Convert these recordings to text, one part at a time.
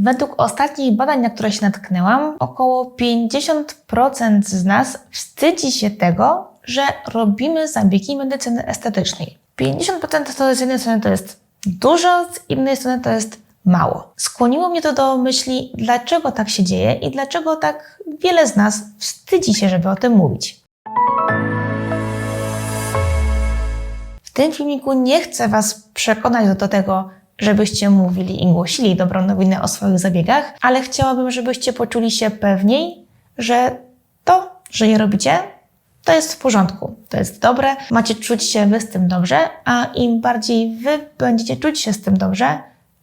Według ostatnich badań, na które się natknęłam, około 50% z nas wstydzi się tego, że robimy zabiegi medycyny estetycznej. 50% to z jednej strony to jest dużo, z innej strony to jest mało. Skłoniło mnie to do myśli, dlaczego tak się dzieje i dlaczego tak wiele z nas wstydzi się, żeby o tym mówić. W tym filmiku nie chcę Was przekonać do tego, żebyście mówili i głosili dobrą nowinę o swoich zabiegach, ale chciałabym, żebyście poczuli się pewniej, że to, że je robicie, to jest w porządku, to jest dobre, macie czuć się Wy z tym dobrze, a im bardziej Wy będziecie czuć się z tym dobrze,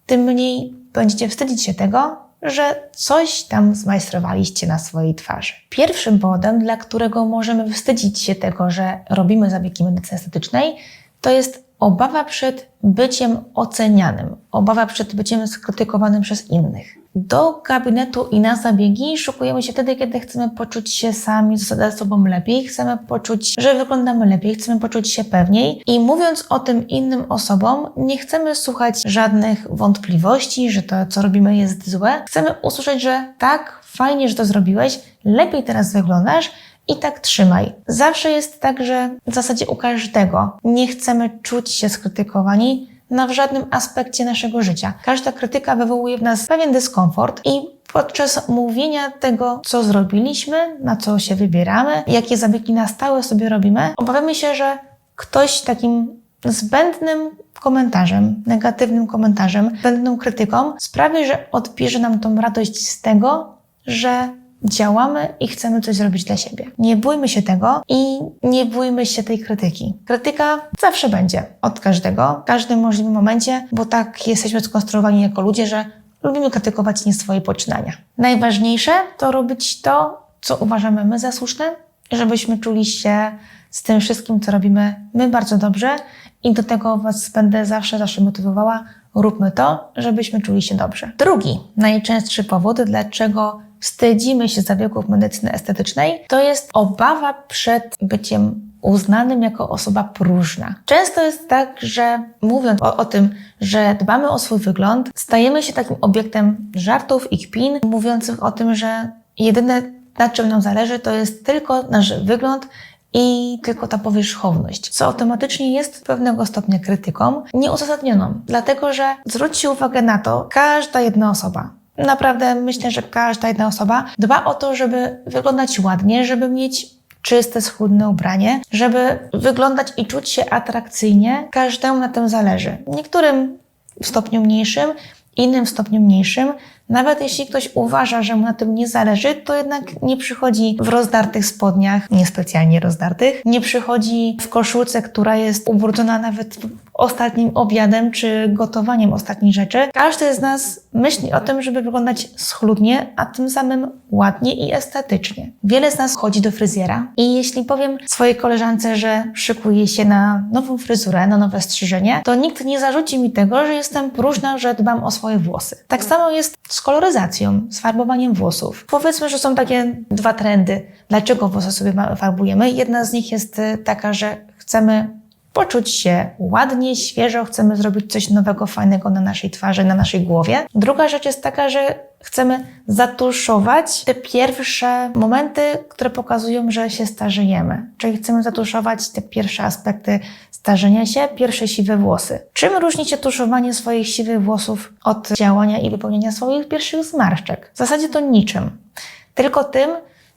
tym mniej będziecie wstydzić się tego, że coś tam zmajstrowaliście na swojej twarzy. Pierwszym powodem, dla którego możemy wstydzić się tego, że robimy zabiegi medycyny estetycznej, to jest obawa przed byciem ocenianym, obawa przed byciem skrytykowanym przez innych. Do gabinetu i na zabiegi szukujemy się wtedy, kiedy chcemy poczuć się sami ze sobą lepiej, chcemy poczuć, że wyglądamy lepiej, chcemy poczuć się pewniej i mówiąc o tym innym osobom, nie chcemy słuchać żadnych wątpliwości, że to, co robimy, jest złe. Chcemy usłyszeć, że tak, fajnie, że to zrobiłeś, lepiej teraz wyglądasz, i tak trzymaj. Zawsze jest tak, że w zasadzie u każdego nie chcemy czuć się skrytykowani na w żadnym aspekcie naszego życia. Każda krytyka wywołuje w nas pewien dyskomfort i podczas mówienia tego, co zrobiliśmy, na co się wybieramy, jakie zabiegi na stałe sobie robimy, obawiamy się, że ktoś takim zbędnym komentarzem, negatywnym komentarzem, zbędną krytyką sprawi, że odbierze nam tą radość z tego, że działamy i chcemy coś zrobić dla siebie. Nie bójmy się tego i nie bójmy się tej krytyki. Krytyka zawsze będzie od każdego, w każdym możliwym momencie, bo tak jesteśmy skonstruowani jako ludzie, że lubimy krytykować nie swoje poczynania. Najważniejsze to robić to, co uważamy my za słuszne, żebyśmy czuli się z tym wszystkim, co robimy my bardzo dobrze i do tego Was będę zawsze, zawsze motywowała. Róbmy to, żebyśmy czuli się dobrze. Drugi, najczęstszy powód, dlaczego wstydzimy się zabiegów medycyny estetycznej, to jest obawa przed byciem uznanym jako osoba próżna. Często jest tak, że mówiąc o, o, tym, że dbamy o swój wygląd, stajemy się takim obiektem żartów i kpin, mówiących o tym, że jedyne na czym nam zależy, to jest tylko nasz wygląd i tylko ta powierzchowność, co automatycznie jest pewnego stopnia krytyką nieuzasadnioną, dlatego że zwróćcie uwagę na to, każda jedna osoba, Naprawdę myślę, że każda jedna osoba dba o to, żeby wyglądać ładnie, żeby mieć czyste, schudne ubranie, żeby wyglądać i czuć się atrakcyjnie. Każdemu na tym zależy. Niektórym w stopniu mniejszym, innym w stopniu mniejszym. Nawet jeśli ktoś uważa, że mu na tym nie zależy, to jednak nie przychodzi w rozdartych spodniach, niespecjalnie rozdartych, nie przychodzi w koszulce, która jest ubrudzona nawet ostatnim obiadem czy gotowaniem ostatniej rzeczy. Każdy z nas myśli o tym, żeby wyglądać schludnie, a tym samym ładnie i estetycznie. Wiele z nas chodzi do fryzjera i jeśli powiem swojej koleżance, że szykuje się na nową fryzurę, na nowe strzyżenie, to nikt nie zarzuci mi tego, że jestem próżna, że dbam o swoje włosy. Tak samo jest z koloryzacją, z farbowaniem włosów. Powiedzmy, że są takie dwa trendy, dlaczego włosy sobie farbujemy. Jedna z nich jest taka, że chcemy poczuć się ładnie, świeżo, chcemy zrobić coś nowego, fajnego na naszej twarzy, na naszej głowie. Druga rzecz jest taka, że chcemy zatuszować te pierwsze momenty, które pokazują, że się starzejemy. Czyli chcemy zatuszować te pierwsze aspekty starzenia się, pierwsze siwe włosy. Czym różni się tuszowanie swoich siwych włosów od działania i wypełnienia swoich pierwszych zmarszczek? W zasadzie to niczym. Tylko tym,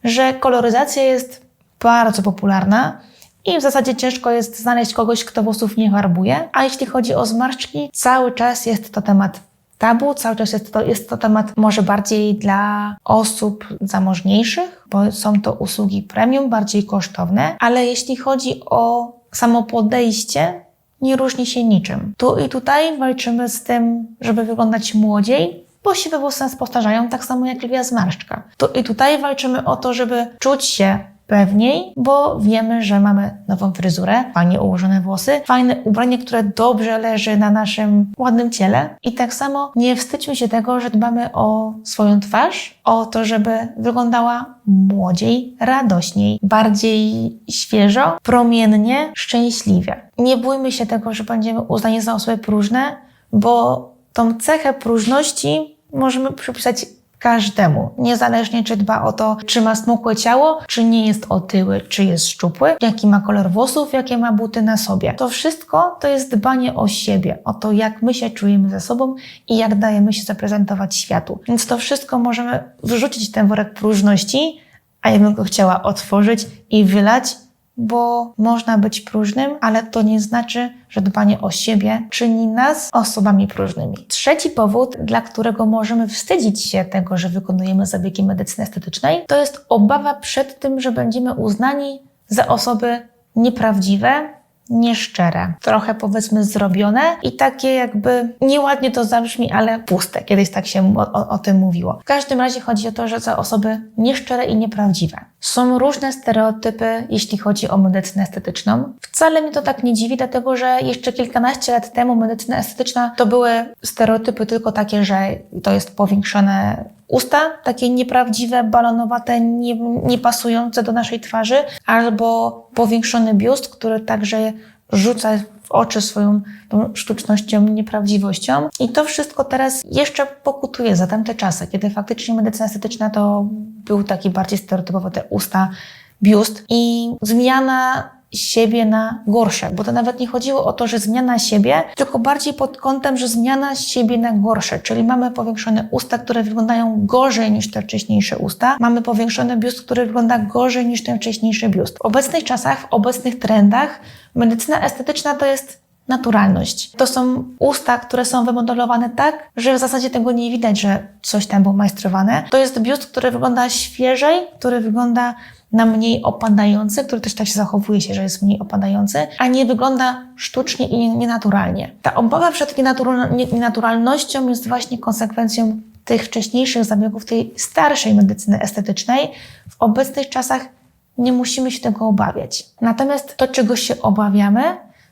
że koloryzacja jest bardzo popularna i w zasadzie ciężko jest znaleźć kogoś, kto włosów nie farbuje. A jeśli chodzi o zmarszczki, cały czas jest to temat tabu, cały czas jest to, jest to temat może bardziej dla osób zamożniejszych, bo są to usługi premium, bardziej kosztowne, ale jeśli chodzi o samo podejście, nie różni się niczym. Tu i tutaj walczymy z tym, żeby wyglądać młodziej, bo siwe włosy nas postarzają, tak samo jak lwia zmarszczka. Tu i tutaj walczymy o to, żeby czuć się pewniej, bo wiemy, że mamy nową fryzurę, fajnie ułożone włosy, fajne ubranie, które dobrze leży na naszym ładnym ciele. I tak samo nie wstydźmy się tego, że dbamy o swoją twarz, o to, żeby wyglądała młodziej, radośniej, bardziej świeżo, promiennie, szczęśliwie. Nie bójmy się tego, że będziemy uznani za osoby próżne, bo tą cechę próżności możemy przypisać każdemu, niezależnie czy dba o to, czy ma smukłe ciało, czy nie jest otyły, czy jest szczupły, jaki ma kolor włosów, jakie ma buty na sobie. To wszystko to jest dbanie o siebie, o to, jak my się czujemy ze sobą i jak dajemy się zaprezentować światu. Więc to wszystko możemy wrzucić w ten worek próżności, a ja bym go chciała otworzyć i wylać bo można być próżnym, ale to nie znaczy, że dbanie o siebie czyni nas osobami próżnymi. Trzeci powód, dla którego możemy wstydzić się tego, że wykonujemy zabiegi medycyny estetycznej, to jest obawa przed tym, że będziemy uznani za osoby nieprawdziwe, nieszczere, trochę powiedzmy zrobione i takie jakby nieładnie to zabrzmi, ale puste. Kiedyś tak się o, o, o, tym mówiło. W każdym razie chodzi o to, że za osoby nieszczere i nieprawdziwe. Są różne stereotypy, jeśli chodzi o medycynę estetyczną. Wcale mnie to tak nie dziwi, dlatego że jeszcze kilkanaście lat temu medycyna estetyczna to były stereotypy tylko takie, że to jest powiększone usta, takie nieprawdziwe, balonowate, nie, niepasujące do naszej twarzy, albo powiększony biust, który także rzuca w oczy swoją sztucznością, nieprawdziwością. I to wszystko teraz jeszcze pokutuje za tamte czasy, kiedy faktycznie medycyna estetyczna to był taki bardziej stereotypowy te usta, biust i zmiana siebie na gorsze, bo to nawet nie chodziło o to, że zmiana siebie, tylko bardziej pod kątem, że zmiana siebie na gorsze, czyli mamy powiększone usta, które wyglądają gorzej niż te wcześniejsze usta, mamy powiększony biust, który wygląda gorzej niż ten wcześniejszy biust. W obecnych czasach, w obecnych trendach medycyna estetyczna to jest naturalność. To są usta, które są wymodelowane tak, że w zasadzie tego nie widać, że coś tam było majstrowane. To jest biust, który wygląda świeżej, który wygląda na mniej opadający, który też tak się zachowuje się, że jest mniej opadający, a nie wygląda sztucznie i nienaturalnie. Ta obawa przed nienaturalnością jest właśnie konsekwencją tych wcześniejszych zabiegów, tej starszej medycyny estetycznej. W obecnych czasach nie musimy się tego obawiać. Natomiast to, czego się obawiamy,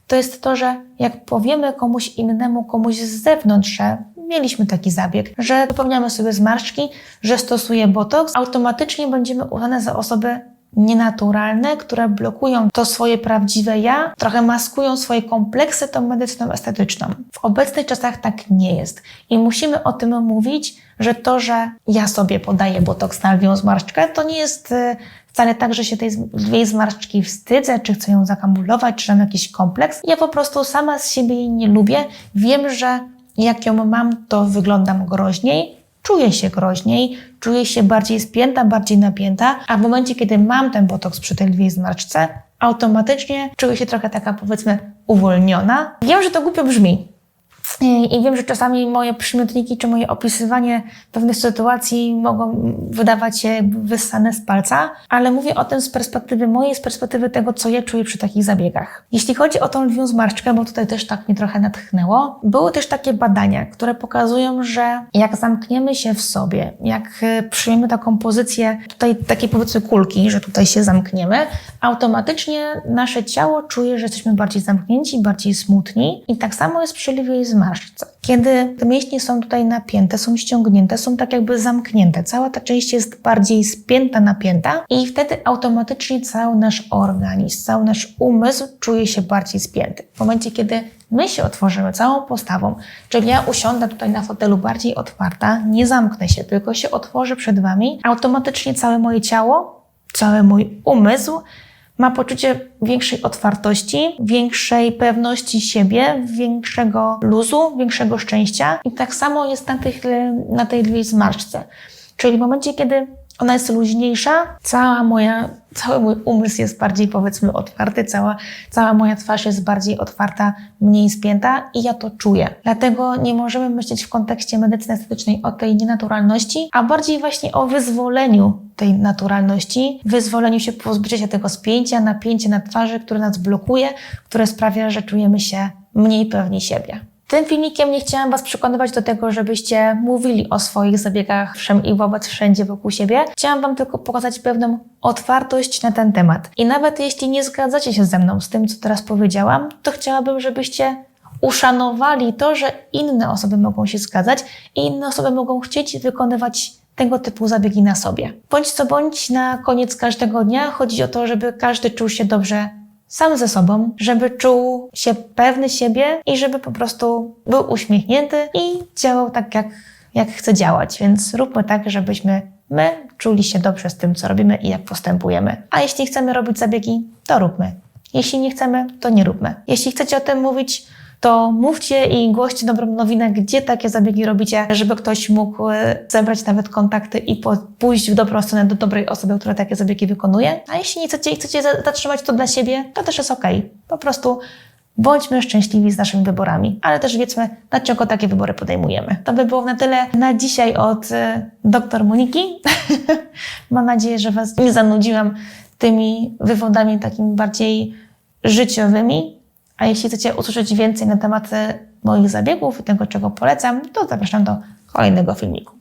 to jest to, że jak powiemy komuś innemu, komuś z zewnątrz, że mieliśmy taki zabieg, że wypełniamy sobie zmarszczki, że stosuje botoks, automatycznie będziemy uznane za osoby nienaturalne, które blokują to swoje prawdziwe ja, trochę maskują swoje kompleksy tą medycyną estetyczną. W obecnych czasach tak nie jest. I musimy o tym mówić, że to, że ja sobie podaję botoks na lwią zmarszczkę, to nie jest y, wcale tak, że się tej lwiej zmarszczki wstydzę, czy chcę ją zakamuflować, czy mam jakiś kompleks. Ja po prostu sama z siebie jej nie lubię. Wiem, że jak ją mam, to wyglądam groźniej, czuję się groźniej, czuję się bardziej spięta, bardziej napięta, a w momencie, kiedy mam ten botoks przy tej lwiej zmarszczce, automatycznie czuję się trochę taka, powiedzmy, uwolniona. Wiem, że to głupio brzmi, i wiem, że czasami moje przymiotniki czy moje opisywanie pewnych sytuacji mogą wydawać się wyssane z palca, ale mówię o tym z perspektywy mojej, z perspektywy tego, co ja czuję przy takich zabiegach. Jeśli chodzi o tą lwią zmarszczkę, bo tutaj też tak mnie trochę natchnęło, były też takie badania, które pokazują, że jak zamkniemy się w sobie, jak e, przyjmiemy taką pozycję tutaj takiej powiedzmy kulki, że tutaj się zamkniemy, automatycznie nasze ciało czuje, że jesteśmy bardziej zamknięci, bardziej smutni i tak samo jest przy lwiej zmarszczce Kiedy te mięśnie są tutaj napięte, są ściągnięte, są tak jakby zamknięte, cała ta część jest bardziej spięta, napięta i wtedy automatycznie cały nasz organizm, cały nasz umysł czuje się bardziej spięty. W momencie, kiedy my się otworzymy całą postawą, czyli ja usiądę tutaj na fotelu bardziej otwarta, nie zamknę się, tylko się otworzę przed Wami, automatycznie całe moje ciało, cały mój umysł ma poczucie większej otwartości, większej pewności siebie, większego luzu, większego szczęścia. I tak samo jest na, tych, na tej dwie zmarszczce. Czyli w momencie, kiedy ona jest luźniejsza, cała moja, cały mój umysł jest bardziej powiedzmy otwarty, cała, cała moja twarz jest bardziej otwarta, mniej spięta i ja to czuję. Dlatego nie możemy myśleć w kontekście medycyny estetycznej o tej nienaturalności, a bardziej właśnie o wyzwoleniu tej naturalności, wyzwoleniu się, pozbycia się tego spięcia, napięcia na twarzy, które nas blokuje, które sprawia, że czujemy się mniej pewni siebie. Tym filmikiem nie chciałam Was przekonywać do tego, żebyście mówili o swoich zabiegach wszem i wobec wszędzie wokół siebie. Chciałam Wam tylko pokazać pewną otwartość na ten temat. I nawet jeśli nie zgadzacie się ze mną z tym, co teraz powiedziałam, to chciałabym, żebyście uszanowali to, że inne osoby mogą się zgadzać i inne osoby mogą chcieć wykonywać tego typu zabiegi na sobie. Bądź co bądź, na koniec każdego dnia chodzi o to, żeby każdy czuł się dobrze sam ze sobą, żeby czuł się pewny siebie i żeby po prostu był uśmiechnięty i działał tak, jak, jak chce działać, więc róbmy tak, żebyśmy my czuli się dobrze z tym, co robimy i jak postępujemy. A jeśli chcemy robić zabiegi, to róbmy. Jeśli nie chcemy, to nie róbmy. Jeśli chcecie o tym mówić, to mówcie i głoście dobrą nowinę, gdzie takie zabiegi robicie, żeby ktoś mógł e, zebrać nawet kontakty i pójść w dobrą stronę do dobrej osoby, która takie zabiegi wykonuje. A jeśli nie chcecie chcecie za- zatrzymać to dla siebie, to też jest okej. Po prostu bądźmy szczęśliwi z naszymi wyborami, ale też wiedzmy, dlaczego takie wybory podejmujemy. To by było na tyle na dzisiaj od e, dr Moniki. Mam nadzieję, że Was nie zanudziłam tymi wywodami takimi bardziej życiowymi. A jeśli chcecie usłyszeć więcej na tematy moich zabiegów i tego, czego polecam, to zapraszam do kolejnego filmiku.